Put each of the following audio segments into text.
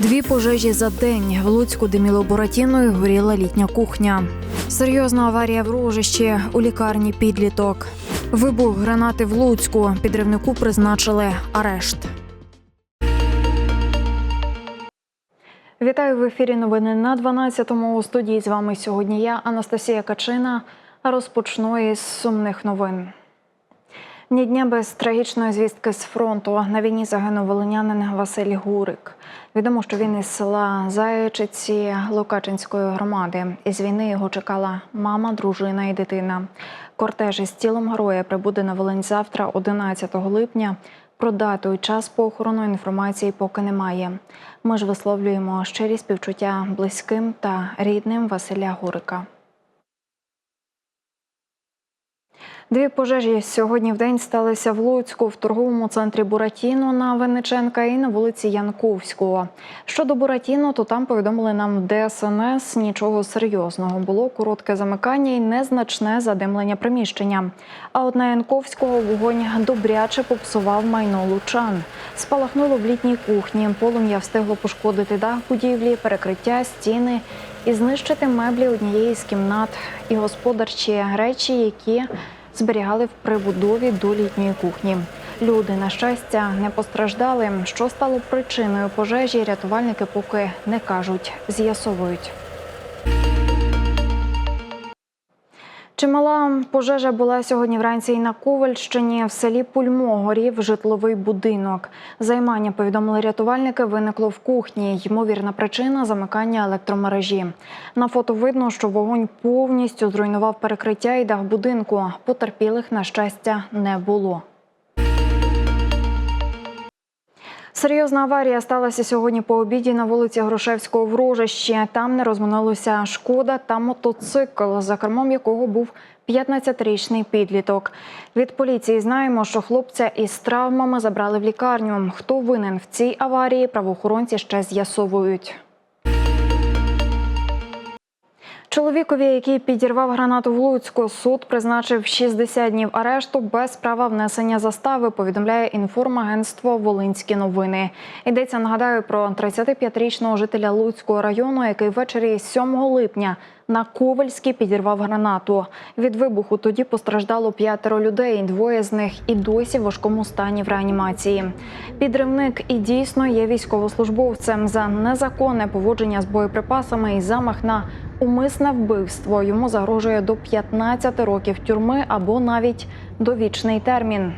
Дві пожежі за день в Луцьку диміло буратіною горіла літня кухня. Серйозна аварія в рожищі у лікарні підліток. Вибух гранати в Луцьку. Підривнику призначили арешт. Вітаю в ефірі. Новини на 12-му. У студії з вами сьогодні я, Анастасія Качина. Розпочну із сумних новин. Ні дня без трагічної звістки з фронту на війні загинув волинянин Василь Гурик. Відомо, що він із села Заячиці Локачинської громади. Із війни його чекала мама, дружина і дитина. Кортеж із тілом героя прибуде на Волинь завтра, 11 липня. Про дату і час похорону інформації поки немає. Ми ж висловлюємо щирі співчуття близьким та рідним Василя Гурика. Дві пожежі сьогодні в день сталися в Луцьку в торговому центрі Буратіно на Винниченка і на вулиці Янковського. Щодо Буратіно, то там повідомили нам ДСНС нічого серйозного. Було коротке замикання і незначне задимлення приміщення. А от на Янковського вогонь добряче попсував майно лучан. Спалахнуло в літній кухні. Полум'я встигло пошкодити дах будівлі, перекриття, стіни і знищити меблі однієї з кімнат і господарчі речі, які зберігали в прибудові до літньої кухні. Люди, на щастя, не постраждали. Що стало причиною пожежі, рятувальники поки не кажуть, з'ясовують. Чимала пожежа була сьогодні вранці і на Ковальщині. В селі Пульмо горів житловий будинок. Займання повідомили рятувальники. Виникло в кухні. Ймовірна причина замикання електромережі. На фото видно, що вогонь повністю зруйнував перекриття і дах будинку. Потерпілих на щастя не було. Серйозна аварія сталася сьогодні по обіді на вулиці Грушевського в Рожищі. Там не розминулося шкода та мотоцикл, за кермом якого був 15-річний підліток. Від поліції знаємо, що хлопця із травмами забрали в лікарню. Хто винен в цій аварії, правоохоронці ще з'ясовують. Чоловікові, який підірвав гранату в Луцьку, суд призначив 60 днів арешту без права внесення застави. Повідомляє інформагентство Волинські новини. Йдеться, нагадаю, про 35-річного жителя Луцького району, який ввечері 7 липня на Ковальській підірвав гранату. Від вибуху тоді постраждало п'ятеро людей. Двоє з них і досі в важкому стані в реанімації. Підривник і дійсно є військовослужбовцем за незаконне поводження з боєприпасами і замах на умисне вбивство. Йому загрожує до 15 років тюрми або навіть довічний термін.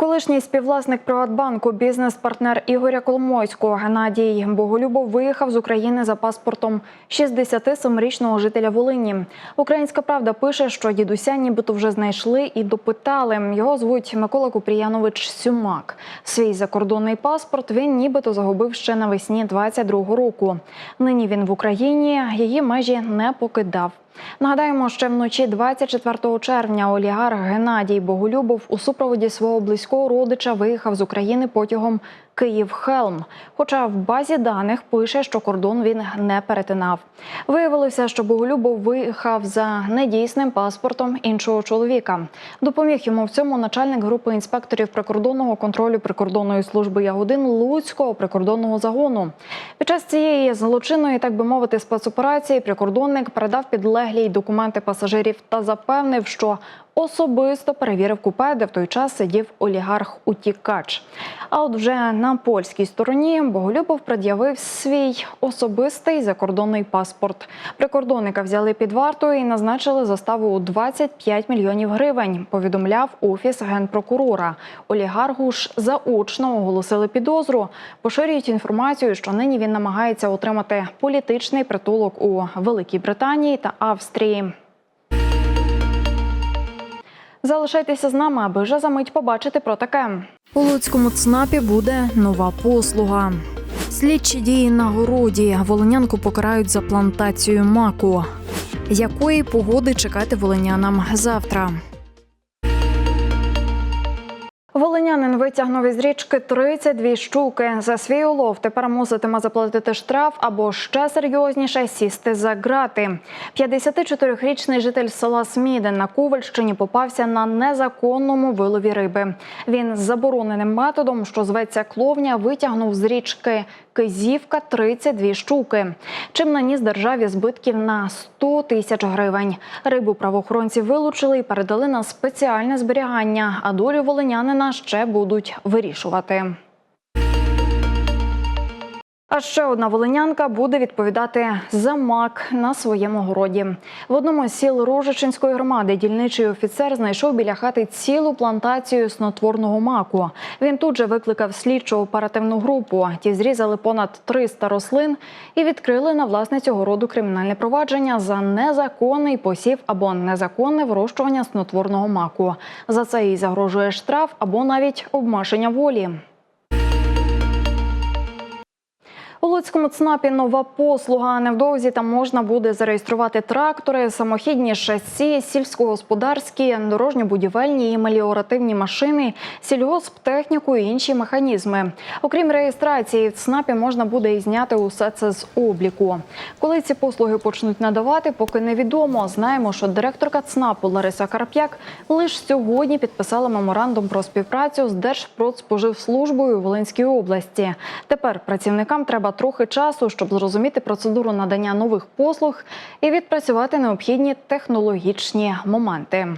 Колишній співвласник Приватбанку, бізнес-партнер Ігоря Коломойського Геннадій Боголюбов виїхав з України за паспортом 67-річного жителя Волині. Українська правда пише, що дідуся нібито вже знайшли і допитали. Його звуть Микола Купріянович Сюмак. Свій закордонний паспорт він нібито загубив ще навесні 22-го року. Нині він в Україні її межі не покидав. Нагадаємо, ще вночі 24 червня олігарх Геннадій Боголюбов у супроводі свого близького родича виїхав з України потягом Київ-Хелм. Хоча в базі даних пише, що кордон він не перетинав. Виявилося, що Боголюбов виїхав за недійсним паспортом іншого чоловіка. Допоміг йому в цьому начальник групи інспекторів прикордонного контролю прикордонної служби Ягодин Луцького прикордонного загону. Під час цієї злочинної, так би мовити, спецоперації прикордонник передав підлеглій документи пасажирів та запевнив, що особисто перевірив купе, де в той час сидів олігарх-утікач. А от вже на польській стороні Боголюбов пред'явив свій особистий закордонний паспорт. Прикордонника взяли під варту і назначили заставу у 25 мільйонів гривень. Повідомляв офіс генпрокурора. Олігарху ж заочно оголосили підозру. Поширюють інформацію, що нині він намагається отримати політичний притулок у Великій Британії та Австрії. Залишайтеся з нами, аби вже за мить побачити про таке. У Луцькому ЦНАПі буде нова послуга. Слідчі дії на городі. Волинянку покарають за плантацію маку. Якої погоди чекати волинянам завтра? Волиня Волинянин витягнув із річки 32 щуки. За свій улов тепер муситиме заплатити штраф або ще серйозніше сісти за грати. 54-річний житель села Смідин на Ковальщині попався на незаконному вилові риби. Він з забороненим методом, що зветься кловня, витягнув з річки Кизівка 32 щуки. Чим наніс державі збитків на 100 тисяч гривень. Рибу правоохоронці вилучили і передали на спеціальне зберігання, а долю волинянина ще будуть вирішувати. А ще одна волинянка буде відповідати за мак на своєму городі. В одному з сіл Рожичинської громади дільничий офіцер знайшов біля хати цілу плантацію снотворного маку. Він тут же викликав слідчу оперативну групу. Ті зрізали понад 300 рослин і відкрили на власницю городу кримінальне провадження за незаконний посів або незаконне вирощування снотворного маку. За це їй загрожує штраф або навіть обмеження волі. У Луцькому ЦНАПі нова послуга. Невдовзі там можна буде зареєструвати трактори, самохідні шасі, сільськогосподарські, дорожньо-будівельні і меліоративні машини, сільгосптехніку і інші механізми. Окрім реєстрації, в ЦНАПі можна буде і зняти усе це з обліку. Коли ці послуги почнуть надавати, поки невідомо. Знаємо, що директорка ЦНАПу Лариса Карп'як лише сьогодні підписала меморандум про співпрацю з Держпродспоживслужбою у Волинській області. Тепер працівникам треба трохи часу, щоб зрозуміти процедуру надання нових послуг і відпрацювати необхідні технологічні моменти.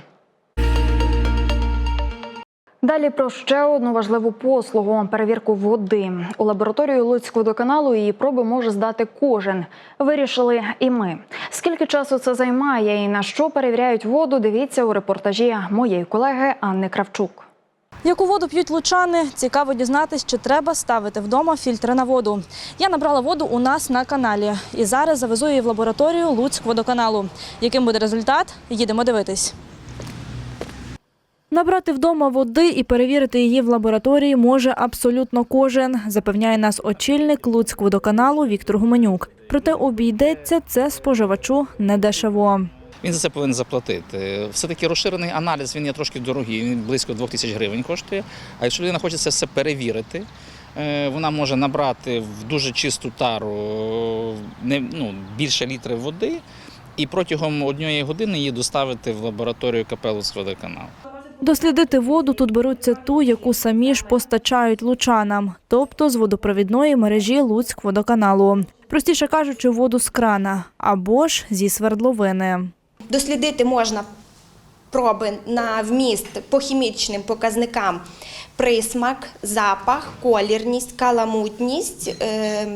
Далі про ще одну важливу послугу перевірку води. У лабораторію Луцького водоканалу її проби може здати кожен. Вирішили і ми. Скільки часу це займає і на що перевіряють воду, дивіться у репортажі моєї колеги Анни Кравчук. Яку воду п'ють лучани? Цікаво дізнатись, чи треба ставити вдома фільтри на воду. Я набрала воду у нас на каналі і зараз завезу її в лабораторію Луцькводоканалу. Яким буде результат? Їдемо дивитись. Набрати вдома води і перевірити її в лабораторії може абсолютно кожен, запевняє нас очільник Луцькводоканалу Віктор Гуменюк. Проте обійдеться це споживачу недешево. Він за це повинен заплатити. Все-таки розширений аналіз він є трошки дорогий, він близько 2 тисяч гривень коштує. А якщо людина хоче це все перевірити, е, вона може набрати в дуже чисту тару не, ну, більше літрів води і протягом однієї години її доставити в лабораторію капелу з водоканалу. Дослідити воду тут беруться ту, яку самі ж постачають лучанам, тобто з водопровідної мережі Луцькводоканалу. Простіше кажучи, воду з крана або ж зі свердловини. Дослідити можна проби на вміст по хімічним показникам присмак, запах, колірність, каламутність, е,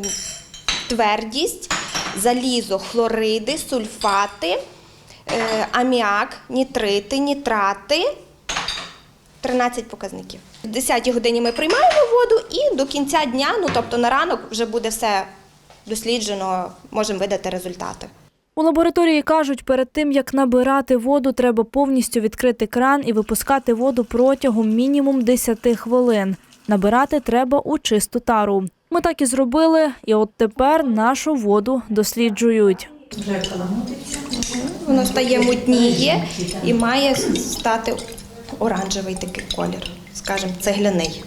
твердість, залізо, хлориди, сульфати, е, аміак, нітрити, нітрати. 13 показників. В 10 годині ми приймаємо воду і до кінця дня, ну тобто на ранок, вже буде все досліджено, можемо видати результати. У лабораторії кажуть, перед тим як набирати воду, треба повністю відкрити кран і випускати воду протягом мінімум 10 хвилин. Набирати треба у чисту тару. Ми так і зробили, і от тепер нашу воду досліджують. Воно стає мутніє і має стати оранжевий такий колір, скажімо, цегляний.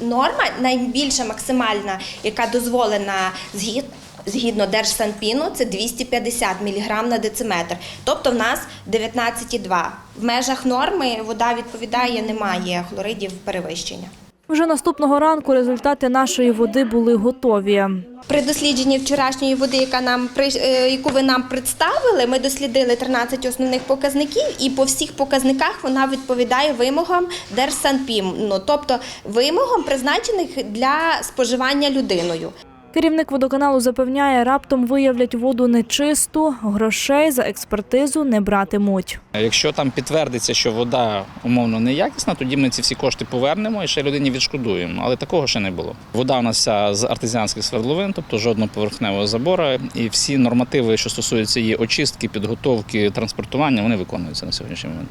Норма найбільша максимальна, яка дозволена згід, згідно Держсанпіну, це 250 мг на дециметр. Тобто в нас 19,2. В межах норми вода відповідає, немає хлоридів перевищення. Вже наступного ранку результати нашої води були готові. При дослідженні вчорашньої води, яка нам е, яку ви нам представили, ми дослідили 13 основних показників, і по всіх показниках вона відповідає вимогам Держсанпім, ну тобто вимогам, призначених для споживання людиною. Керівник водоканалу запевняє, раптом виявлять воду нечисту, грошей за експертизу не братимуть. Якщо там підтвердиться, що вода умовно неякісна, тоді ми ці всі кошти повернемо і ще людині відшкодуємо. Але такого ще не було. Вода у нас вся з артезіанських свердловин, тобто жодного поверхневого забору, і всі нормативи, що стосуються її очистки, підготовки, транспортування, вони виконуються на сьогоднішній момент.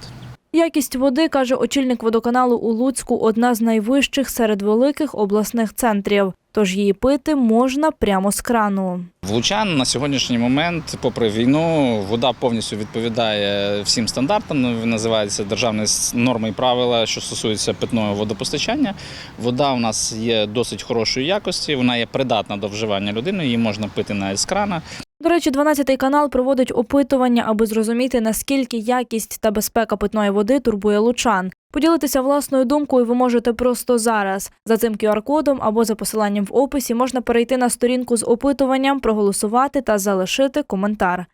Якість води, каже очільник водоканалу у Луцьку, одна з найвищих серед великих обласних центрів. Тож її пити можна прямо з крану. В Лучан на сьогоднішній момент, попри війну, вода повністю відповідає всім стандартам. Ну, Називається державні норми і правила, що стосуються питного водопостачання. Вода у нас є досить хорошої якості, вона є придатна до вживання людини, її можна пити навіть з крана. До речі, 12-й канал проводить опитування, аби зрозуміти, наскільки якість та безпека питної води турбує лучан. Поділитися власною думкою ви можете просто зараз. За цим QR-кодом або за посиланням в описі можна перейти на сторінку з опитуванням, проголосувати та залишити коментар.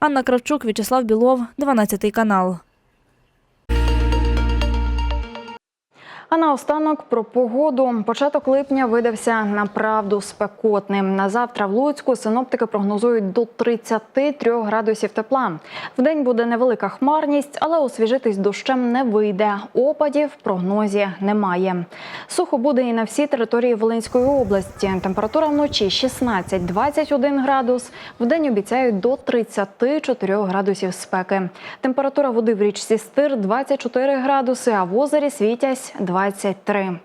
Анна Кравчук, В'ячеслав Білов, 12 канал. А наостанок про погоду. Початок липня видався направду спекотним. На завтра в Луцьку синоптики прогнозують до 33 градусів тепла. Вдень буде невелика хмарність, але освіжитись дощем не вийде. Опадів в прогнозі немає. Сухо буде і на всій території Волинської області. Температура вночі 16-21 градус. Вдень обіцяють до 34 градусів спеки. Температура води в річці Стир 24 градуси, а в озері Світязь 23.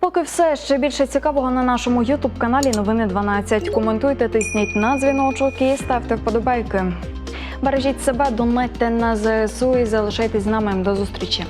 Поки все ще більше цікавого на нашому Ютуб каналі Новини 12. Коментуйте, тисніть на дзвіночок і ставте вподобайки. Бережіть себе, думайте на ЗСУ і залишайтесь з нами. До зустрічі.